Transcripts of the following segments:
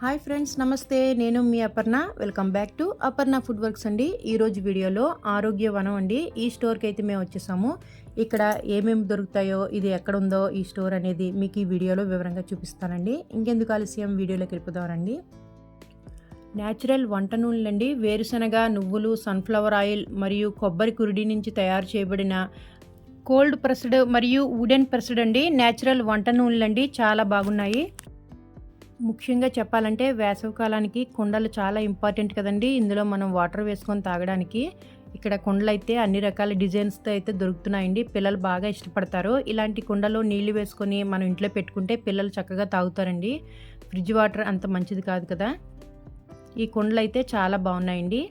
Hi friends నమస్తే. నేను మీ Aparna. Welcome back to Aparna food works అండి. ఈరోజు వీడియోలో ఆరోగ్య వనం అండి. ఈ స్టోర్కి అయితే మేము వచ్చేసాము. ఇక్కడ ఏమేమి దొరుకుతాయో ఇది ఎక్కడ ఉందో ఈ స్టోర్ అనేది మీకు ఈ వీడియోలో వివరంగా చూపిస్తానండి. ఇంకెందుకు ఆలస్యం? వీడియోలోకి వెళ్ళిపోదామండి న్యాచురల్ వంట నూనెలండి వేరుశనగ నువ్వులు సన్ఫ్లవర్ ఆయిల్ మరియు కొబ్బరి కురిడి నుంచి తయారు చేయబడిన కోల్డ్ ప్రెస్డ్ మరియు వుడెన్ ప్రెస్డ్ అండి. న్యాచురల్ వంట నూనెలండి చాలా బాగున్నాయి. ముఖ్యంగా చెప్పాలంటే వేసవికాలానికి కుండలు చాలా ఇంపార్టెంట్ కదండి. ఇందులో మనం వాటర్ వేసుకొని తాగడానికి. ఇక్కడ కుండలు అయితే అన్ని రకాల డిజైన్స్తో అయితే దొరుకుతున్నాయండి. పిల్లలు బాగా ఇష్టపడతారు. ఇలాంటి కుండలో నీళ్ళు వేసుకొని మనం ఇంట్లో పెట్టుకుంటే పిల్లలు చక్కగా తాగుతారండి. ఫ్రిడ్జ్ వాటర్ అంత మంచిది కాదు కదా. ఈ కుండలు అయితే చాలా బాగున్నాయండి.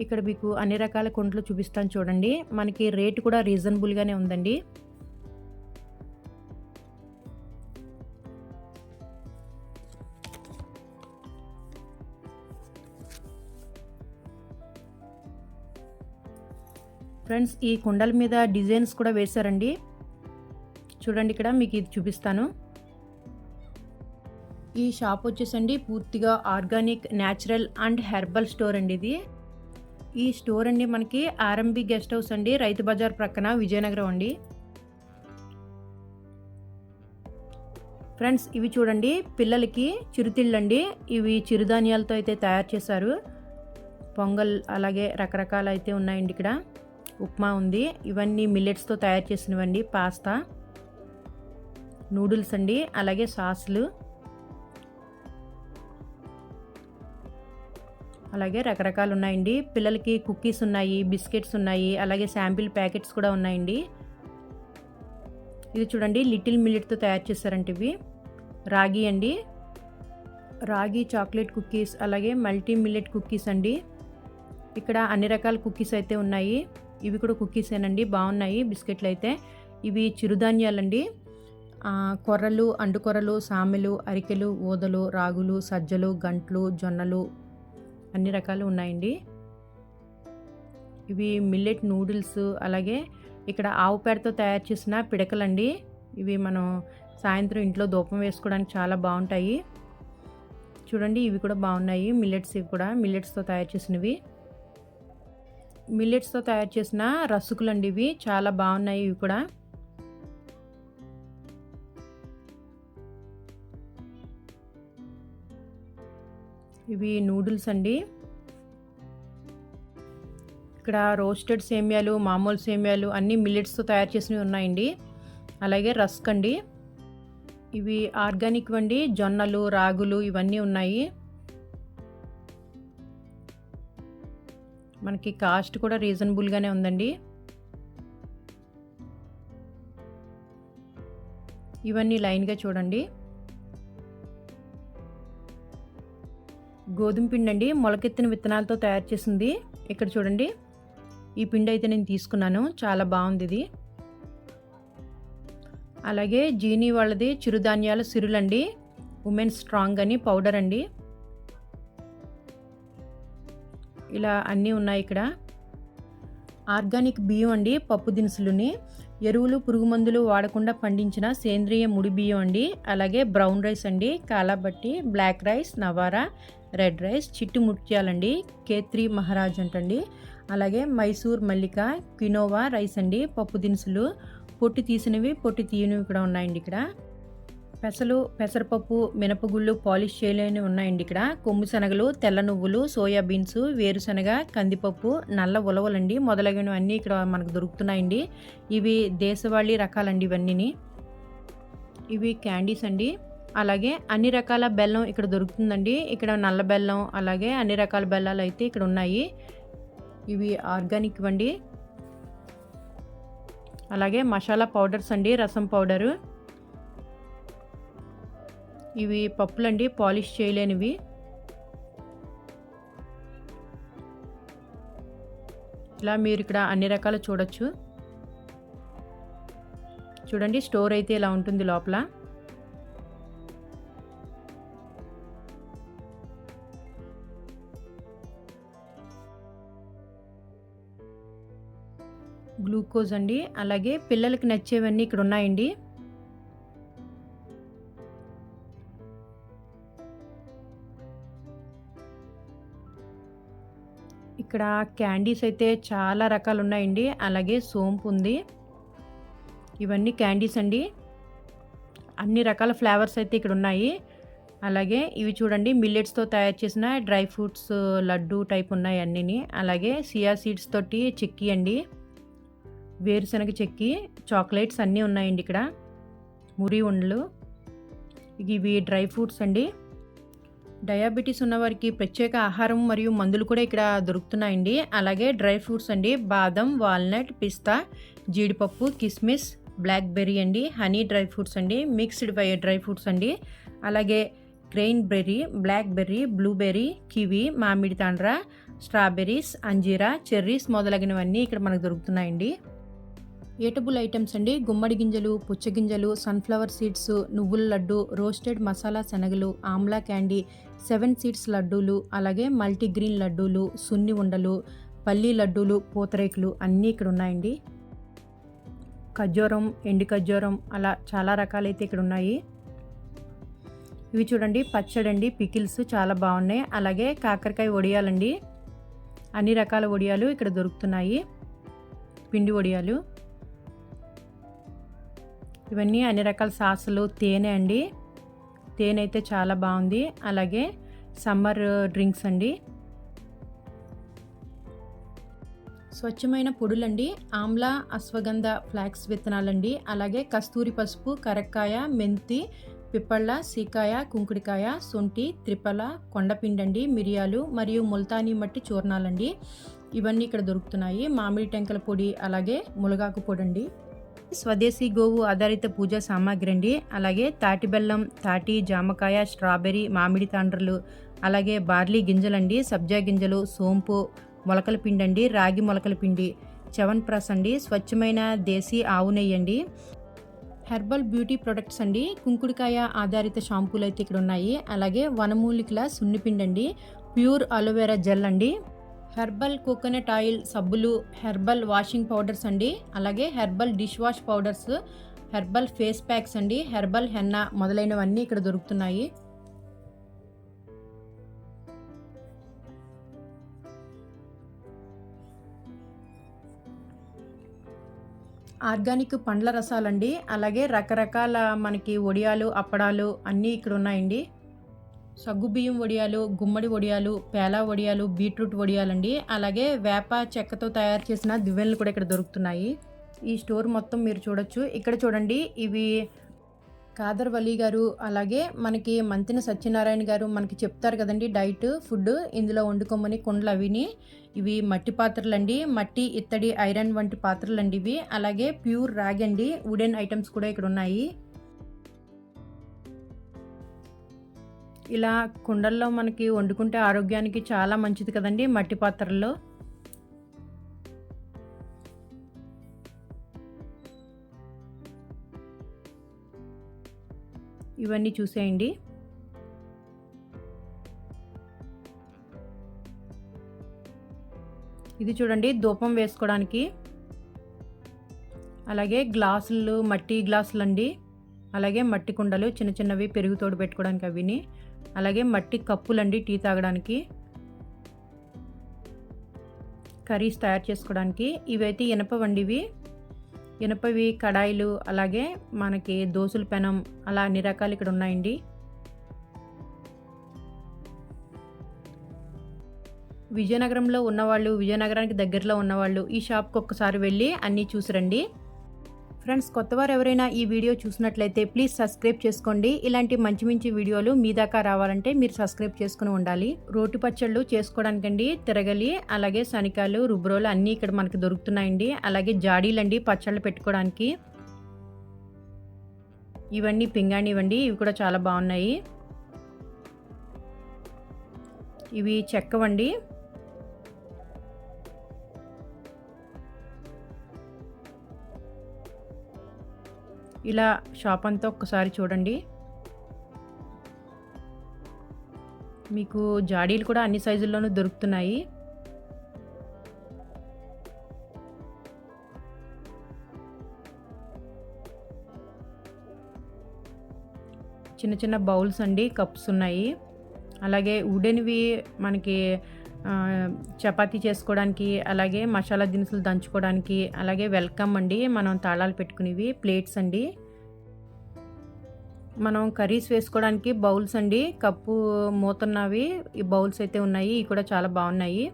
ఇక్కడ మీకు అన్ని రకాల కుండలు చూపిస్తాను చూడండి. మనకి రేటు కూడా రీజనబుల్గానే ఉందండి. ఫ్రెండ్స్ ఈ కుండల మీద డిజైన్స్ కూడా వేశారండి. చూడండి ఇక్కడ మీకు ఇది చూపిస్తాను. ఈ షాప్ వచ్చేసండి పూర్తిగా organic natural and herbal store అండి ఇది. ఈ స్టోర్ అండి మనకి ఆర్ఎంబి గెస్ట్ హౌస్ అండి రైతు బజార్ ప్రక్కన విజయనగరం అండి. ఫ్రెండ్స్ ఇవి చూడండి పిల్లలకి చిరుతిళ్ళండి. ఇవి చిరుధాన్యాలతో అయితే తయారు చేశారు. పొంగల్ అలాగే రకరకాల అయితే ఉన్నాయండి ఇక్కడ. ఉప్మా ఉంది. ఇవన్నీ మిల్లెట్స్తో తయారు చేసినవండి పాస్తా. నూడిల్స్ అండి అలాగే సాసులు. అలాగే రకరకాలు ఉన్నాయండి. పిల్లలకి కుక్కీస్ ఉన్నాయి బిస్కెట్స్ ఉన్నాయి అలాగే శాంపిల్ ప్యాకెట్స్ కూడా ఉన్నాయండి. ఇది చూడండి లిటిల్ మిల్లెట్తో తయారు చేశారంట ఇవి. రాగి అండి. రాగి చాక్లెట్ కుకీస్ అలాగే మల్టీ మిల్లెట్ కుకీస్ అండి. ఇక్కడ అన్ని రకాల కుకీస్ అయితే ఉన్నాయి. ఇవి కూడా కుకీసేనండి బాగున్నాయి. బిస్కెట్లు అయితే. ఇవి చిరుధాన్యాలండి. కొర్రలు అండుకొర్రలు సామెలు అరికెలు ఊదలు రాగులు సజ్జలు గంట్లు జొన్నలు అన్ని రకాలు ఉన్నాయండి. ఇవి మిల్లెట్ నూడిల్స్ అలాగే ఇక్కడ ఆవు పేడతో తయారు చేసిన పిడకలండి. ఇవి మనం సాయంత్రం ఇంట్లో దూపం వేసుకోవడానికి చాలా బాగుంటాయి. చూడండి ఇవి కూడా బాగున్నాయి. మిల్లెట్స్ ఇవి కూడా. మిల్లెట్స్తో తయారు చేసినవి. మిల్లెట్స్తో తయారు చేసిన రసుకులండి ఇవి. చాలా బాగున్నాయి ఇవి కూడా. ఇవి నూడిల్స్ అండి. ఇక్కడ రోస్టెడ్ సేమియాలు మామూలు సేమియాలు అన్నీ మిల్లెట్స్తో తయారు చేసినవి ఉన్నాయండి. అలాగే రస్క్ అండి. ఇవి ఆర్గానిక్ వండి జొన్నలు రాగులు ఇవన్నీ ఉన్నాయి. మనకి కాస్ట్ కూడా రీజనబుల్గానే ఉందండి. ఇవన్నీ లైన్గా చూడండి. గోధుమ పిండి అండి మొలకెత్తిన విత్తనాలతో తయారు చేసింది. ఇక్కడ చూడండి. ఈ పిండి అయితే నేను తీసుకున్నాను. చాలా బాగుంది ఇది. అలాగే జీనీ వాళ్ళది చిరుధాన్యాల సిరులండి. ఉమెన్ స్ట్రాంగ్ అని పౌడర్ అండి. ఇలా అన్నీ ఉన్నాయి ఇక్కడ. ఆర్గానిక్ బియ్యం అండి పప్పు దినుసులుని. ఎరువులు పురుగు మందులు వాడకుండా పండించిన సేంద్రియ ముడి బియ్యం అండి. అలాగే బ్రౌన్ రైస్ అండి కాలాబట్టి black rice Navara red rice చిట్టు ముత్యాలండి కేత్రి మహారాజ్ అంటండి. అలాగే మైసూర్ మల్లిక కినోవా రైస్ అండి పప్పు దినుసులు. పొట్టి తీసినవి పొట్టి తీయనివి కూడా ఉన్నాయండి ఇక్కడ. పెసలు పెసరపప్పు మినపగుళ్ళు పాలిష్ చేయలేని ఉన్నాయండి ఇక్కడ. కొమ్ము శనగలు తెల్ల నువ్వులు సోయా బీన్స్ వేరుశనగ కందిపప్పు నల్ల ఉలవలండి. మొదలగినవి అన్నీ ఇక్కడ మనకు దొరుకుతున్నాయండి. ఇవి దేశవాళీ రకాలండి ఇవన్నీని. ఇవి క్యాండీస్ అండి. అలాగే అన్ని రకాల బెల్లం ఇక్కడ దొరుకుతుందండి. ఇక్కడ నల్ల బెల్లం అలాగే అన్ని రకాల బెల్లాలు అయితే ఇక్కడ ఉన్నాయి. ఇవి ఆర్గానిక్ అండి అలాగే మసాలా పౌడర్స్ అండి రసం పౌడరు. ఇవి పప్పులండి పాలిష్ చేయలేనివి. ఇలా మీరు ఇక్కడ అన్ని రకాలు చూడొచ్చు. చూడండి స్టోర్ అయితే ఇలా ఉంటుంది లోపల. గ్లూకోజ్ అండి అలాగే పిల్లలకి నచ్చేవన్నీ ఇక్కడ ఉన్నాయండి. ఇక్కడ క్యాండీస్ అయితే చాలా రకాలు ఉన్నాయండి అలాగే సోంపు ఉంది. ఇవన్నీ క్యాండీస్ అండి. అన్ని రకాల ఫ్లేవర్స్ అయితే ఇక్కడ ఉన్నాయి అలాగే ఇవి చూడండి మిల్లెట్స్తో తయారు చేసిన డ్రై ఫ్రూట్స్ లడ్డు టైప్ ఉన్నాయి అన్నిని. అలాగే సియా సీడ్స్ తోటి చెక్కి అండి. వేరుశనగ చెక్కి చాక్లెట్స్ అన్నీ ఉన్నాయండి ఇక్కడ. మురి ఉండలు. ఇవి డ్రై ఫ్రూట్స్ అండి. డయాబెటీస్ ఉన్నవారికి ప్రత్యేక ఆహారం మరియు మందులు కూడా ఇక్కడ దొరుకుతున్నాయండి. అలాగే డ్రై ఫ్రూట్స్ అండి బాదం వాల్నట్ పిస్తా జీడిపప్పు కిస్మిస్ బ్లాక్ బెర్రీ అండి హనీ డ్రై ఫ్రూట్స్ అండి మిక్స్డ్ డ్రై ఫ్రూట్స్ అండి. అలాగే grain berry black berry blueberry kiwi మామిడి తాండ్ర స్ట్రాబెర్రీస్ అంజీరా చెర్రీస్ మొదలగినవన్నీ ఇక్కడ మనకు దొరుకుతున్నాయండి. ఏటబుల్ ఐటమ్స్ అండి. గుమ్మడి గింజలు పుచ్చగింజలు సన్ఫ్లవర్ సీడ్స్ నువ్వుల లడ్డు రోస్టెడ్ మసాలా శనగలు ఆమ్లా క్యాండీ సెవెన్ సీడ్స్ లడ్డూలు అలాగే మల్టీగ్రీన్ లడ్డూలు సున్ని ఉండలు పల్లీ లడ్డూలు పూతరేకులు అన్నీ ఇక్కడ ఉన్నాయండి. ఖర్జూరం ఎండి ఖర్జూరం అలా చాలా రకాలైతే ఇక్కడ ఉన్నాయి. ఇవి చూడండి పచ్చడండి పికిల్స్ చాలా బాగున్నాయి. అలాగే కాకరకాయ వడియాలండి. అన్ని రకాల వడియాలు ఇక్కడ దొరుకుతున్నాయి. పిండి వడియాలు. ఇవన్నీ అన్ని రకాల సాసులు తేనె అండి. తేనె అయితే చాలా బాగుంది. అలాగే సమ్మర్ డ్రింక్స్ అండి. స్వచ్ఛమైన పొడులండి. ఆమ్లా అశ్వగంధ ఫ్లాక్స్ విత్తనాలండి. అలాగే కస్తూరి పసుపు కరక్కాయ మెంతి పిప్పళ్ళ సీకాయ కుంకుడికాయ సొంటి త్రిపల కొండపిండండి మిరియాలు మరియు ముల్తానీ మట్టి చూర్ణాలండి. ఇవన్నీ ఇక్కడ దొరుకుతున్నాయి. మామిడి టెంకల పొడి అలాగే ములగాకు పొడి అండి స్వదేశీ గోవు ఆధారిత పూజా సామాగ్రి అండి అలాగే తాటి బెల్లం తాటి జామకాయ స్ట్రాబెర్రీ మామిడి తాండ్రలు అలాగే బార్లీ గింజలండి సబ్జా గింజలు సోంపు మొలకల పిండి అండి రాగి మొలకల పిండి చవన్ ప్రాస్ అండి స్వచ్ఛమైన దేశీ ఆవు నెయ్యి అండి హెర్బల్ బ్యూటీ ప్రొడక్ట్స్ అండి కుంకుడికాయ ఆధారిత షాంపూలు అయితే ఇక్కడ ఉన్నాయి అలాగే వనమూలికల సున్నిపిండి అండి ప్యూర్ అలోవెరా జెల్ అండి. హెర్బల్ కోకోనట్ ఆయిల్ సబ్బులు హెర్బల్ వాషింగ్ పౌడర్స్ అండి. అలాగే herbal dish wash powders herbal face packs అండి. హెర్బల్ హెన్నా మొదలైనవన్నీ ఇక్కడ దొరుకుతున్నాయి. ఆర్గానిక్ పండ్ల రసాలండి. అలాగే రకరకాల మనకి ఒడియాలు అప్పడాలు అన్నీ ఇక్కడ ఉన్నాయండి సగ్గుబియ్యం వడియాలు గుమ్మడి వడియాలు పేలా వడియాలు బీట్రూట్ వడియాలండి. అలాగే వేప చెక్కతో తయారు చేసిన దివ్వెనలు కూడా ఇక్కడ దొరుకుతున్నాయి. ఈ స్టోర్ మొత్తం మీరు చూడొచ్చు. ఇక్కడ చూడండి ఇవి కాదర్ వలీ గారు అలాగే మనకి మంతిన సత్యనారాయణ గారు మనకి చెప్తారు కదండి డైట్ ఫుడ్ ఇందులో వండుకోమని కుండలు అవిని. ఇవి మట్టి పాత్రలు అండి మట్టి ఇత్తడి ఐరన్ వంటి పాత్రలు అండి ఇవి. అలాగే ప్యూర్ రాగి అండి. వుడెన్ ఐటమ్స్ కూడా ఇక్కడ ఉన్నాయి. ఇలా కుండల్లో మనకి వండుకుంటే ఆరోగ్యానికి చాలా మంచిది కదండి మట్టి పాత్రల్లో. ఇవన్నీ చూసేయండి. ఇది చూడండి ధూపం వేసుకోవడానికి. అలాగే గ్లాసులు మట్టి గ్లాసులు అండి అలాగే మట్టి కుండలు చిన్న చిన్నవి పెరుగు తోడు పెట్టుకోవడానికి అవిని. అలాగే మట్టి కప్పులండి టీ తాగడానికి. కర్రీస్ తయారు చేసుకోవడానికి. ఇవైతే ఇనప వండివి. ఇనపవి కడాయిలు అలాగే మనకి దోసుల పెనం అలా అన్ని రకాలు ఇక్కడ ఉన్నాయండి. విజయనగరంలో ఉన్నవాళ్ళు విజయనగరానికి దగ్గరలో ఉన్నవాళ్ళు ఈ షాప్కి ఒక్కసారి వెళ్ళి అన్నీ చూసిరండి ఫ్రెండ్స్ కొత్తవారు ఎవరైనా ఈ వీడియో చూసినట్లయితే ప్లీజ్ సబ్స్క్రైబ్ చేసుకోండి. ఇలాంటి మంచి మంచి వీడియోలు మీ దాకా రావాలంటే మీరు సబ్స్క్రైబ్ చేసుకుని ఉండాలి. రోటి పచ్చళ్ళు చేసుకోవడానికండి తిరగలి అలాగే శనికాలు రుబ్రోలు అన్నీ ఇక్కడ మనకి దొరుకుతున్నాయండి. అలాగే జాడీలండి పచ్చళ్ళు పెట్టుకోవడానికి. ఇవన్నీ పింగాణి ఇవ్వండి ఇవి కూడా చాలా బాగున్నాయి. ఇవి చెక్కవండి. ఇలా షాప్ అంతా ఒక్కసారి చూడండి. మీకు జాడీలు కూడా అన్ని సైజుల్లోనూ దొరుకుతున్నాయి. చిన్న చిన్న బౌల్స్ అండి కప్స్ ఉన్నాయి. అలాగే వుడెన్వి మనకి చపాతీ చేసుకోవడానికి అలాగే మసాలా దినుసులు దంచుకోవడానికి అలాగే వెల్కమ్ అండి. మనం తాళాలు పెట్టుకునేవి ప్లేట్స్ అండి. మనం కర్రీస్ వేసుకోవడానికి బౌల్స్ అండి. కప్పు మూతున్నవి ఈ బౌల్స్ అయితే ఉన్నాయి. ఇవి కూడా చాలా బాగున్నాయి.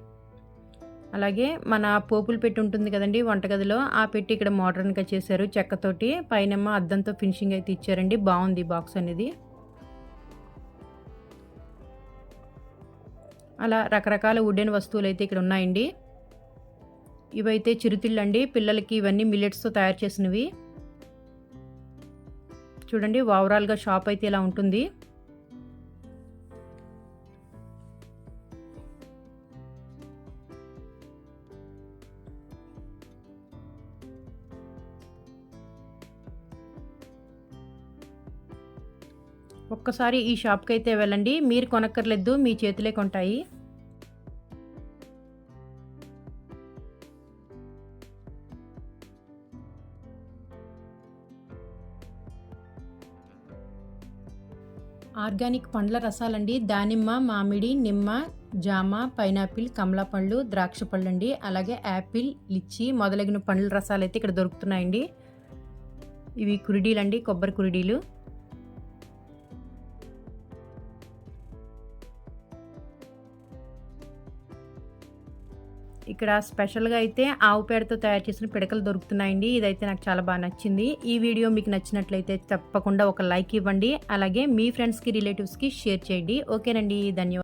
అలాగే మన పోపులు పెట్టి ఉంటుంది కదండి వంటగదిలో ఆ పెట్టి ఇక్కడ మోడర్న్గా చేశారు చెక్కతోటి పైనమ్మ అద్దంతో ఫినిషింగ్ అయితే ఇచ్చారండి. బాగుంది బాక్స్ అనేది. అలా రకరకాల వుడెన్ వస్తువులు అయితే ఇక్కడ ఉన్నాయండి. ఇవైతే చిరుతిళ్ళు అండి పిల్లలకి ఇవన్నీ మిల్లెట్స్తో తయారు చేసినవి. చూడండి ఓవరాల్గా షాప్ అయితే ఇలా ఉంటుంది. ఒక్కసారి ఈ షాప్కి అయితే వెళ్ళండి. మీరు కొనక్కర్లేదు మీ చేతిలే కొంటాయి. ఆర్గానిక్ పండ్ల రసాలండి. దానిమ్మ మామిడి నిమ్మ జామ పైనాపిల్ కమలా పండ్లు ద్రాక్ష పళ్ళు అండి అలాగే యాపిల్ లిచ్చి మొదలగిన పండ్ల రసాలు అయితే ఇక్కడ దొరుకుతున్నాయండి. ఇవి కురిడీలు అండి కొబ్బరి కురిడీలు. ఇక్కడ స్పెషల్గా అయితే ఆవు పేడతో తయారు చేసిన పిడకలు దొరుకుతున్నాయండి. ఇదైతే నాకు చాలా బాగా నచ్చింది. ఈ వీడియో మీకు నచ్చినట్లయితే తప్పకుండా ఒక లైక్ ఇవ్వండి. అలాగే మీ ఫ్రెండ్స్కి రిలేటివ్స్కి షేర్ చేయండి. ఓకేనండి. ధన్యవాదాలు.